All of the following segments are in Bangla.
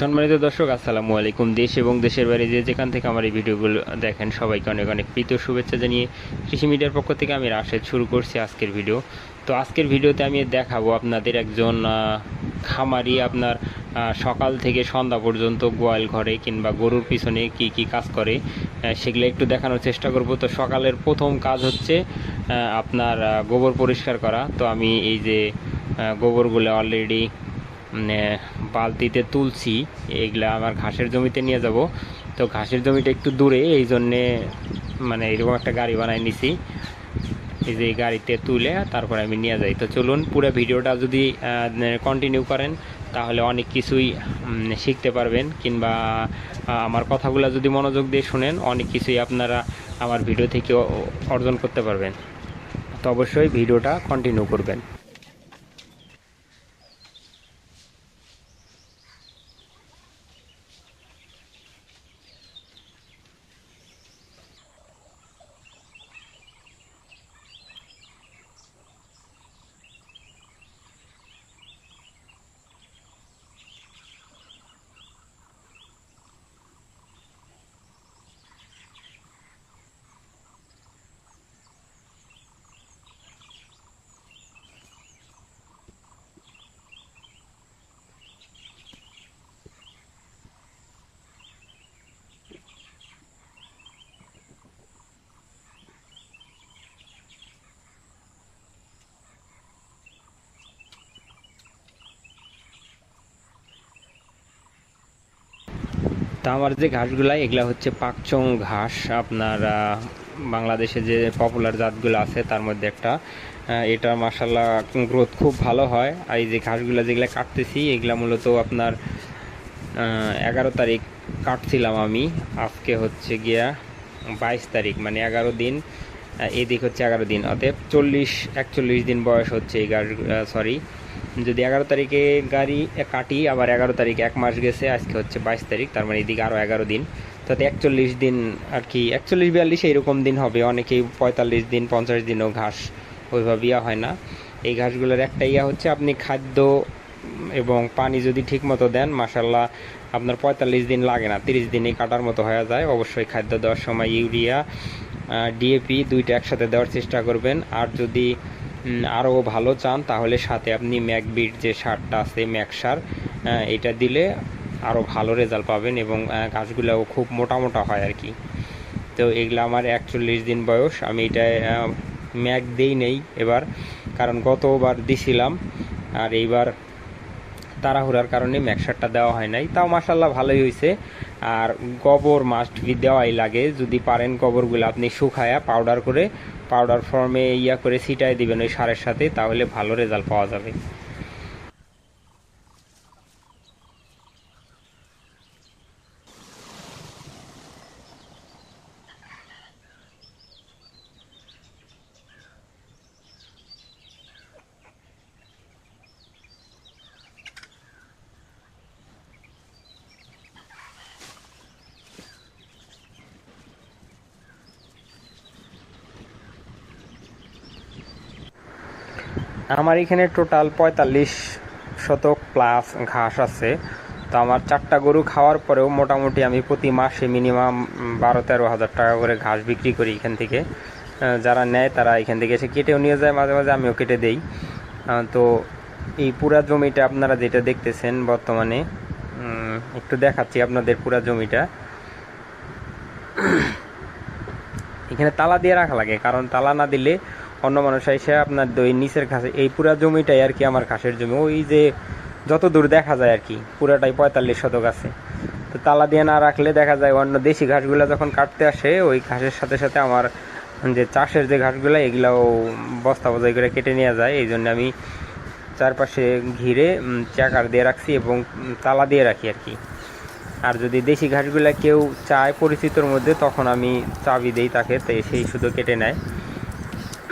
সম্মানিত দর্শক, আসসালামু আলাইকুম। দেশ এবং দেশের বাইরে যে যেখান থেকে আমার এই ভিডিওগুলো দেখেন, সবাইকে অনেক অনেক প্রীত শুভেচ্ছা জানিয়ে কৃষি মিডিয়ার পক্ষ থেকে আমি রাশেদ শুরু করছি আজকের ভিডিও। তো আজকের ভিডিওতে আমি দেখাবো আপনাদের একজন খামারি আপনার সকাল থেকে সন্ধ্যা পর্যন্ত গোয়াল ঘরে কিংবা গরুর পিছনে কি কি কাজ করে সেগুলো একটু দেখানোর চেষ্টা করব। তো সকালের প্রথম কাজ হচ্ছে আপনার গোবর পরিষ্কার করা। তো আমি এই যে গোবরগুলো অলরেডি বালতিতে তুলছি, এগুলা আমার ঘাসের জমিতে নিয়ে যাব। তো ঘাসের জমিটা একটু দূরে, এই জন্যে মানে এরকম একটা গাড়ি বানাই নিছি। এই যে গাড়িতে তুলে তারপরে আমি নিয়ে যাই। তো চলুন পুরো ভিডিওটা যদি কন্টিনিউ করেন, তাহলে অনেক কিছুই শিখতে পারবেন। কিংবা আমার কথাগুলো যদি মনোযোগ দিয়ে শুনেন, অনেক কিছুই আপনারা আমার ভিডিও থেকে অর্জন করতে পারবেন। তো অবশ্যই ভিডিওটা কন্টিনিউ করবেন। তা আমার যে ঘাসগুলা এগুলা হচ্ছে পাকচং ঘাস। আপনার বাংলাদেশে যে পপুলার জাতগুলো আছে, তার মধ্যে একটা। এটা মাসাল্লাহ গ্রোথ খুব ভালো হয়। আর এই যে ঘাসগুলা যেগুলা কাটতেছি, এগুলা মূলত আপনার এগারো তারিখ কাটছিলাম আমি। আজকে হচ্ছে গিয়া বাইশ তারিখ মানে এগারো দিন এদিক হচ্ছে এগারো দিন। অতএব চল্লিশ, একচল্লিশ দিন বয়স হচ্ছে এই গাছ সরি যদি এগারো তারিখে গাড়ি কাটি, আবার এগারো তারিখ এক মাস গেছে, আজকে হচ্ছে বাইশ তারিখ, তার মানে এদিকে আরও এগারো দিন। তাতে একচল্লিশ দিন আর কি, একচল্লিশ বিয়াল্লিশ এইরকম দিন হবে, অনেকেই পঁয়তাল্লিশ দিন, পঞ্চাশ দিনও ঘাস ওইভাবে ইয়া হয় না। এই ঘাসগুলোর একটা ইয়া হচ্ছে, আপনি খাদ্য এবং পানি যদি ঠিক মতো দেন মাসাল্লাহ আপনার পঁয়তাল্লিশ দিন লাগে না, তিরিশ দিনেই কাটার মতো হয়ে যায়। অবশ্যই খাদ্য দেওয়ার সময় ইউরিয়া ডিএপি দুইটা একসাথে দেওয়ার চেষ্টা করবেন। আর যদি আরও ভালো চান, তাহলে সাথে আপনি ম্যাকবিট যে সারটা আছে, ম্যাক সার এটা দিলে আরও ভালো রেজাল্ট পাবেন এবং গাছগুলোও খুব মোটা মোটা হয় আর কি। তো এগুলো আমার একচল্লিশ দিন বয়স, আমি এটা ম্যাক দেই নেই এবার, কারণ গতবার দিছিলাম, আর এইবার তাড়াহুড়ার কারণে ম্যাকসারটা দেওয়া হয় নাই। তাও মাসাল্লাহ ভালোই হয়েছে আর গোবর মাস্ট বি দেওয়াই লাগে, যদি পারেন গোবরগুলো আপনি শুকায়া পাউডার করে পাউডার ফর্মে ইয়া করে ছিটাই দিবেন ওই সারের সাথে তাহলে ভালো রেজাল্ট পাওয়া যাবে। আমার এখানে টোটাল পঁয়তাল্লিশ শতক প্লাস ঘাস আছে। তো আমার চারটা গরু খাওয়ার পরেও মোটামুটি আমি প্রতি মাসে মিনিমাম বারো তেরো হাজার টাকা করে ঘাস বিক্রি করি এখান থেকে। যারা নেয় তারা এখান থেকে এসে কেটেও নিয়ে যায়, মাঝে মাঝে আমিও কেটে দেই। তো এই পুরা জমিটা আপনারা যেটা দেখতেছেন বর্তমানে একটু দেখাচ্ছি আপনাদের পুরা জমিটা। এখানে তালা দিয়ে রাখা লাগে, কারণ তালা না দিলে অন্য মানুষ এসে আপনার ওই নিচের ঘাসে, এই পুরা জমিটাই আর কি আমার ঘাসের জমি। ওই যে যত দূর দেখা যায় আর কি, পুরাটাই পঁয়তাল্লিশ শতক আছে। তো তালা দিয়ে না রাখলে দেখা যায় অন্য দেশি ঘাসগুলো যখন কাটতে আসে, ওই ঘাসের সাথে সাথে আমার যে চাষের যে ঘাসগুলো, এগুলাও বস্তা বজাই করে কেটে নিয়ে যায়। এই জন্য আমি চারপাশে ঘিরে চাকার দিয়ে রাখছি এবং তালা দিয়ে রাখি আর কি। আর যদি দেশি ঘাসগুলো কেউ চায় পরিচিতর মধ্যে, তখন আমি চাবি দেই তাকে, তো সেই শুধু কেটে নেয়।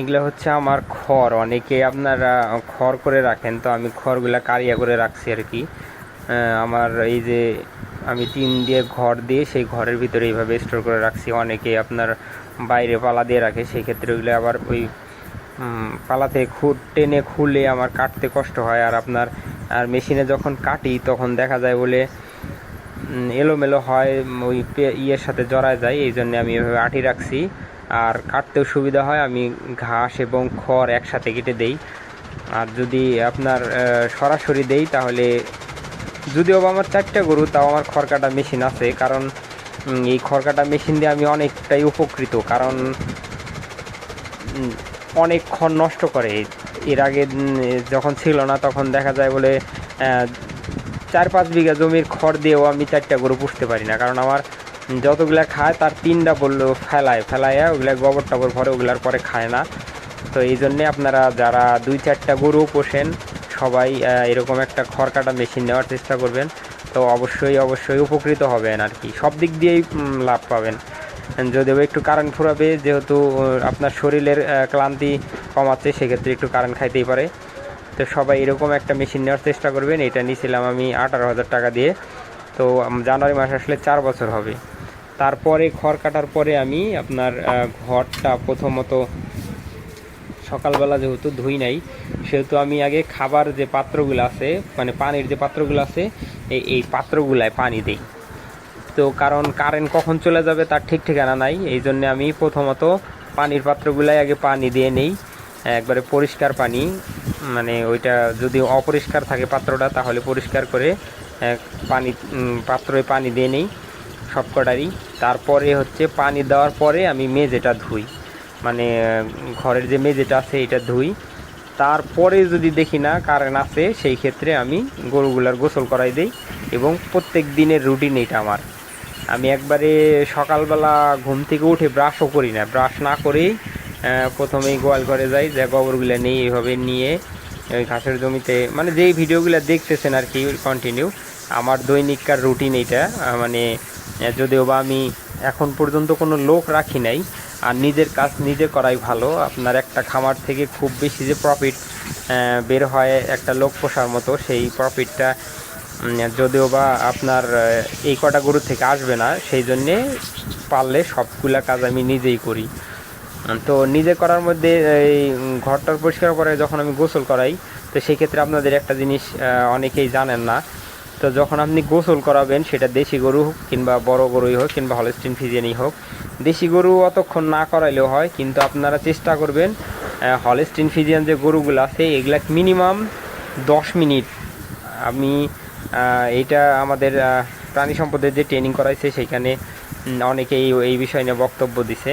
এগুলো হচ্ছে আমার খড়। অনেকে আপনারা খড় করে রাখেন, তো আমি খড়গুলা কারিয়া করে রাখছি আর কি। আমার এই যে আমি টিন দিয়ে ঘর দিয়ে সেই ঘরের ভিতরে এইভাবে স্টোর করে রাখছি। অনেকে আপনার বাইরে পালা দিয়ে রাখে সেই ক্ষেত্রে ওইগুলো আবার ওই পালাতে খুঁট টেনে খুলে আমার কাটতে কষ্ট হয়। আর আপনার, আর মেশিনে যখন কাটি, তখন দেখা যায় বলে এলোমেলো হয়, ওই ইয়ের সাথে জড়ায় যায়। এই জন্য আমি এভাবে আটি রাখছি। আর কাটতেও সুবিধা হয়, আমি ঘাস এবং খড় একসাথে কেটে দেই। আর যদি আপনার সরাসরি দেই তাহলে, যদিও বা আমার চারটে গরু, তাও আমার খড় কাটা মেশিন আছে। কারণ এই খড় কাটা মেশিন দিয়ে আমি অনেকটাই উপকৃত। কারণ অনেক খড় নষ্ট করে। এর আগে যখন ছিল না, তখন দেখা যায় বলে চার পাঁচ বিঘা জমির খড় দিয়েও আমি চারটা গরু পুষতে পারি না। কারণ আমার যতগুলা খায় তার তিনটা বলল ফেলায় ফেলাইয়া ওগুলা গোবর টবর ভরে ওগুলার পরে খায় না। তো এই জন্যে আপনারা যারা দুই চারটা গরু পোষেন, সবাই এরকম একটা খড় কাটা মেশিন নেওয়ার চেষ্টা করবেন। তো অবশ্যই অবশ্যই উপকৃত হবেন আর কি। সব দিক দিয়েই লাভ পাবেন। যদিও একটু কারেন্ট ফুরাবে, যেহেতু আপনার শরীরের ক্লান্তি কমাচ্ছে, সেক্ষেত্রে একটু কারেন্ট খাইতেই পারে। তো সবাই এরকম একটা মেশিন নেওয়ার চেষ্টা করবেন। এটা নিয়েছিলাম আমি আঠারো হাজার টাকা দিয়ে। তো জানুয়ারি মাস আসলে চার বছর হবে। তারপরে খড় কাটার পরে আমি আপনার ঘরটা প্রথমত সকালবেলা যেহেতু ধুই নাই, সেহেতু আমি আগে খাবার যে পাত্রগুলো আছে মানে পানির যে পাত্রগুলো আছে এই এই পাত্রগুলায় পানি দিই। তো কারণ কারেন্ট কখন চলে যাবে তার ঠিক ঠিকানা নাই, এই জন্যে আমি প্রথমত পানির পাত্রগুলাই আগে পানি দিয়ে নেই, একবারে পরিষ্কার পানি মানে ওইটা যদি অপরিষ্কার থাকে পাত্রটা, তাহলে পরিষ্কার করে পানি পাত্রে পানি দিয়ে নেই। সবকটারই। তারপরে হচ্ছে পানি দেওয়ার পরে আমি মেঝেটা ধুই। মানে ঘরের যে মেঝেটা আছে এটা ধুই। তারপরে যদি দেখি না কারেন্ট আছে, সেই ক্ষেত্রে আমি গরুগুলার গোসল করাই দেই এবং প্রত্যেক দিনের রুটিন এটা আমার। আমি একবারে সকালবেলা ঘুম থেকে উঠে ব্রাশও করি না। ব্রাশ না করেই প্রথমেই গোয়াল ঘরে যাই, যে গোবরগুলো নিয়ে এইভাবে নিয়ে, ওই ঘাসের জমিতে মানে যেই ভিডিওগুলো দেখতেছেন আর কি কন্টিনিউ আমার দৈনিককার রুটিন এইটা মানে যদিও বা আমি এখন পর্যন্ত কোনো লোক রাখি নাই, আর নিজের কাজ নিজে করাই ভালো। আপনার একটা খামার থেকে খুব বেশি যে প্রফিট বের হয় একটা লোক পোষার মতো, সেই প্রফিটটা যদিও বা আপনার এই কটা গরু থেকে আসবে না, সেই জন্যে পারলে সবগুলা কাজ আমি নিজেই করি। তো নিজে করার মধ্যে, এই, ঘরটার পরিষ্কার করে যখন আমি গোসল করাই, তো সেই ক্ষেত্রে আপনাদের একটা জিনিস অনেকেই জানেন না তো যখন আপনি গোসল করাবেন, সেটা দেশি গরু হোক কিংবা বড় গরুই হোক কিংবা হলস্টিন ফিজিয়ানই হোক, দেশি গরু অতক্ষণ না করাইলেও হয়, কিন্তু আপনারা চেষ্টা করবেন হলস্টিন ফিজিয়ান যে গরুগুলো আছে, এগুলা মিনিমাম দশ মিনিট। আমি এটা আমাদের প্রাণী সম্পদের যে ট্রেনিং করাইছে, সেখানে অনেকেই এই বিষয় নিয়ে বক্তব্য দিছে।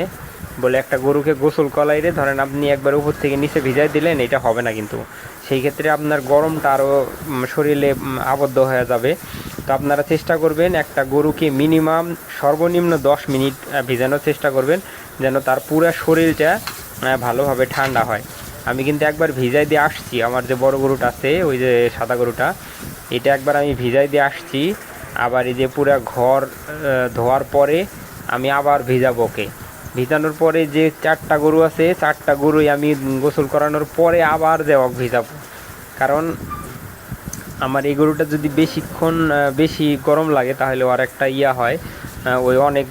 বলে একটা গরুকে গোসল কলাইরে ধরেন আপনি একবার উপর থেকে নিচে ভিজাই দিলেন, এটা হবে না কিন্তু। সেই ক্ষেত্রে আপনার গরমটা আরও শরীরে আবদ্ধ হয়ে যাবে। তো আপনারা চেষ্টা করবেন একটা গরুকে মিনিমাম সর্বনিম্ন দশ মিনিট ভিজানোর চেষ্টা করবেন, যেন তার পুরো শরীরটা ভালোভাবে ঠান্ডা হয়। আমি কিন্তু একবার ভিজাই দিয়ে আসছি, আমার যে বড় গরুটা আছে, ওই যে সাদা গরুটা, এটা একবার আমি ভিজাই দিয়ে আসছি, আবার এই যে পুরো ঘর ধোয়ার পরে আমি আবার ভিজাবো ওকে। ভিজানোর পরে যে চারটা গরু আছে, চারটা গরুই আমি গোসল করানোর পরে আবার দেওয়া ভিজাবো। কারণ আমার এই গরুটা যদি বেশিক্ষণ বেশি গরম লাগে তাহলে আর একটা ইয়া হয় ওই অনেক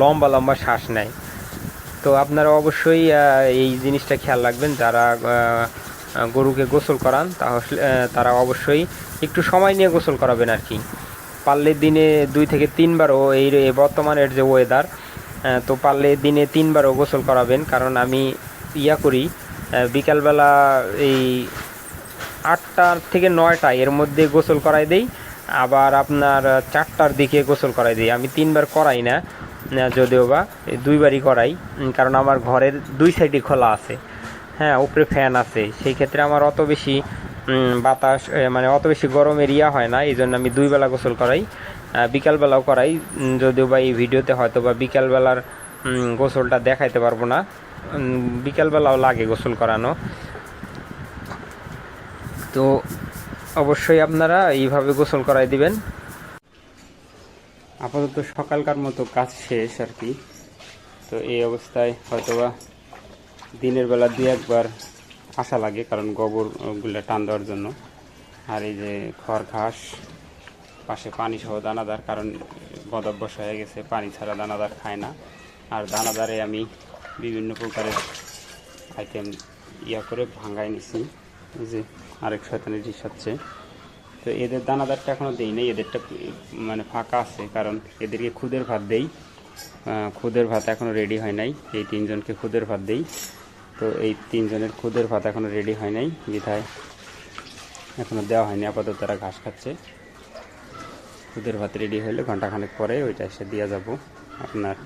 লম্বা লম্বা শ্বাস নেয়। তো আপনারা অবশ্যই এই জিনিসটা খেয়াল রাখবেন, যারা গরুকে গোসল করান, তাহলে তারা অবশ্যই একটু সময় নিয়ে গোসল করাবেন আর কি। পারলে দিনে দুই থেকে তিনবারও এই বর্তমানের যে ওয়েদার তো পারলে দিনে তিনবারও গোসল করাবেন। কারণ আমি ইয়া করি বিকালবেলা এই আটটা থেকে নয়টা এর মধ্যে গোসল করাই দেই। আবার আপনার চারটার দিকে গোসল করাই দিই। আমি তিনবার করাই না যদিও বা দুইবারই করাই। কারণ আমার ঘরের দুই সাইডে খোলা আছে। হ্যাঁ উপরে ফ্যান আছে। সেই ক্ষেত্রে আমার অত বেশি বাতাস মানে অত বেশি গরমের ইয়া হয় না। এই জন্য আমি দুইবেলা গোসল করাই বিকালবেলাও করাই। যদিও বা এই ভিডিওতে হয়তো বা বিকালবেলার গোসলটা দেখাইতে পারব না। বিকালবেলাও লাগে গোসল করানো। তো অবশ্যই আপনারা এইভাবে গোসল করাই দিবেন। আপাতত সকালকার মতো কাজ শেষ আর কি। তো এই অবস্থায় হয়তোবা দিনের বেলা দিয়ে একবার আসা লাগে, কারণ গোবরগুলো টান দেওয়ার জন্য। আর এই যে খড় ঘাস, পাশে পানি সহ দানাদার, কারণ বদভ্যাস হয়ে গেছে, পানি ছাড়া দানাদার খায় না। আর দানাদারে আমি বিভিন্ন প্রকারের আইটেম ইয়া করে ভাঙ্গাই নিছি। যে আরেক শয়তানের হচ্ছে। তো এদের দানাদারটা এখনও দেই নাই, এদেরটা মানে ফাঁকা আছে, কারণ এদেরকে খুদের ভাত দেই। খুদের ভাত এখনও রেডি হয় নাই, এই তিনজনকে খুদের ভাত দেই। তো এই তিনজনের খুদের ভাত এখনও রেডি হয় নাই, বিধায় এখনও দেওয়া হয়নি, আপাতত তারা ঘাস খাচ্ছে। খুদের ভাত রেডি হলে ঘন্টাখানেক পরে ওইটা এসে দেওয়া যাব। আপনার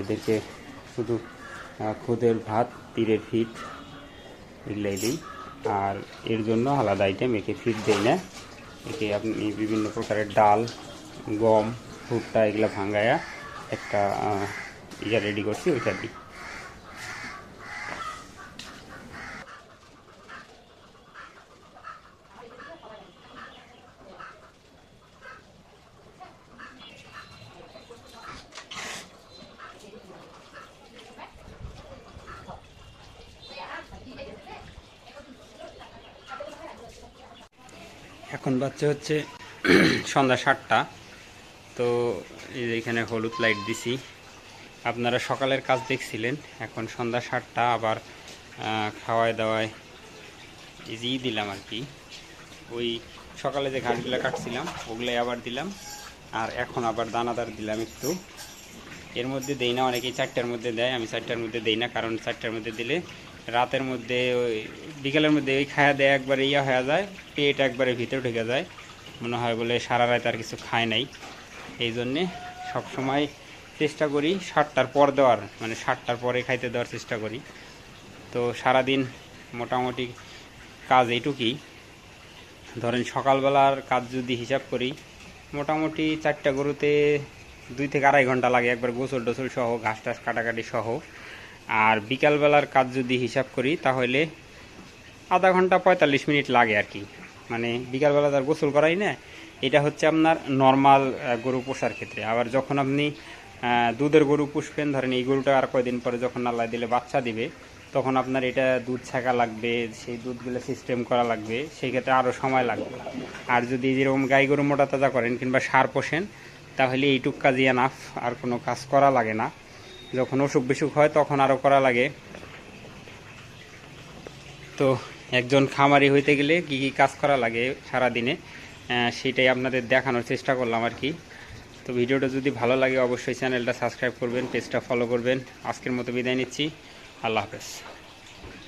এদেরকে শুধু খুদের ভাত, তীরের ফিট এগুলাই দিই। আর এর জন্য আলাদা আইটেম একে ফিট দেয় না। একে আপনি বিভিন্ন প্রকারের ডাল, গম, ভুট্টা এগুলো ভাঙ্গায়া একটা ইয়া রেডি করছি, ওইটা দিই। এখন বাচ্চা হচ্ছে সন্ধ্যা সাতটা। তো এখানে হলুদ লাইট দিছি। আপনারা সকালের কাজ দেখছিলেন, এখন সন্ধ্যা সাতটা, আবার খাওয়ায় দাওয়ায় যে দিলাম আর কি। ওই সকালে যে ঘাসগুলো কাটছিলাম, ওগুলাই আবার দিলাম। আর এখন আবার দানাদার দিলাম একটু। এর মধ্যে দেই না, অনেকেই চারটার মধ্যে দেয়, আমি চারটার মধ্যে দেই না, কারণ চারটার মধ্যে দিলে রাতের মধ্যে ওই বিকেলের মধ্যে ওই খায়া দেয় একবারে ইয়া হয়ে যায়, পেট একবারে ভিতরে ঢুকে যায়। মনে হয় বলে সারা রাত আর কিছু খায় নাই। এই জন্যে সবসময় চেষ্টা করি সাতটার পর দেওয়ার মানে সাতটার পরে খাইতে দেওয়ার চেষ্টা করি। তো সারাদিন মোটামুটি কাজ এইটুকুই। ধরেন সকালবেলার কাজ যদি হিসাব করি, মোটামুটি চারটা গরুতে দুই থেকে আড়াই ঘণ্টা লাগে একবার গোসল টোসল সহ, ঘাস টাস কাটাকাটি সহ। আর বিকালবেলার কাজ যদি হিসাব করি, তাহলে আধা ঘণ্টা পঁয়তাল্লিশ মিনিট লাগে আর কি। মানে বিকালবেলা তার গোসল করাই না, এটা হচ্ছে আপনার নর্মাল গরু পোষার ক্ষেত্রে। আবার যখন আপনি দুধের গরু পুষবেন, ধরেন এই গরুটা আর কয়দিন পরে যখন আল্লাহ দিলে বাচ্চা দিবে, তখন আপনার এটা দুধ ছাকা লাগবে, সেই দুধগুলো সিস্টেম করা লাগবে, সেই ক্ষেত্রে আরও সময় লাগবে। আর যদি যেরকম গাই গরু মোটা তাজা করেন কিংবা সার পোষেন তাহলে এইটুক কাজই এনাফ আর কোনো কাজ করা লাগে না। যখন অসুখ বিসুখ হয়, তখন আরও করা লাগে। তো একজন খামারি হইতে গেলে কি কি কাজ করা লাগে সারা দিনে সেটাই আপনাদের দেখানোর চেষ্টা করলাম আর কি। তো ভিডিওটা যদি ভালো লাগে, অবশ্যই চ্যানেলটা সাবস্ক্রাইব করবেন, পেজটা ফলো করবেন। আজকের মতো বিদায় নিচ্ছি। আল্লাহ হাফেজ।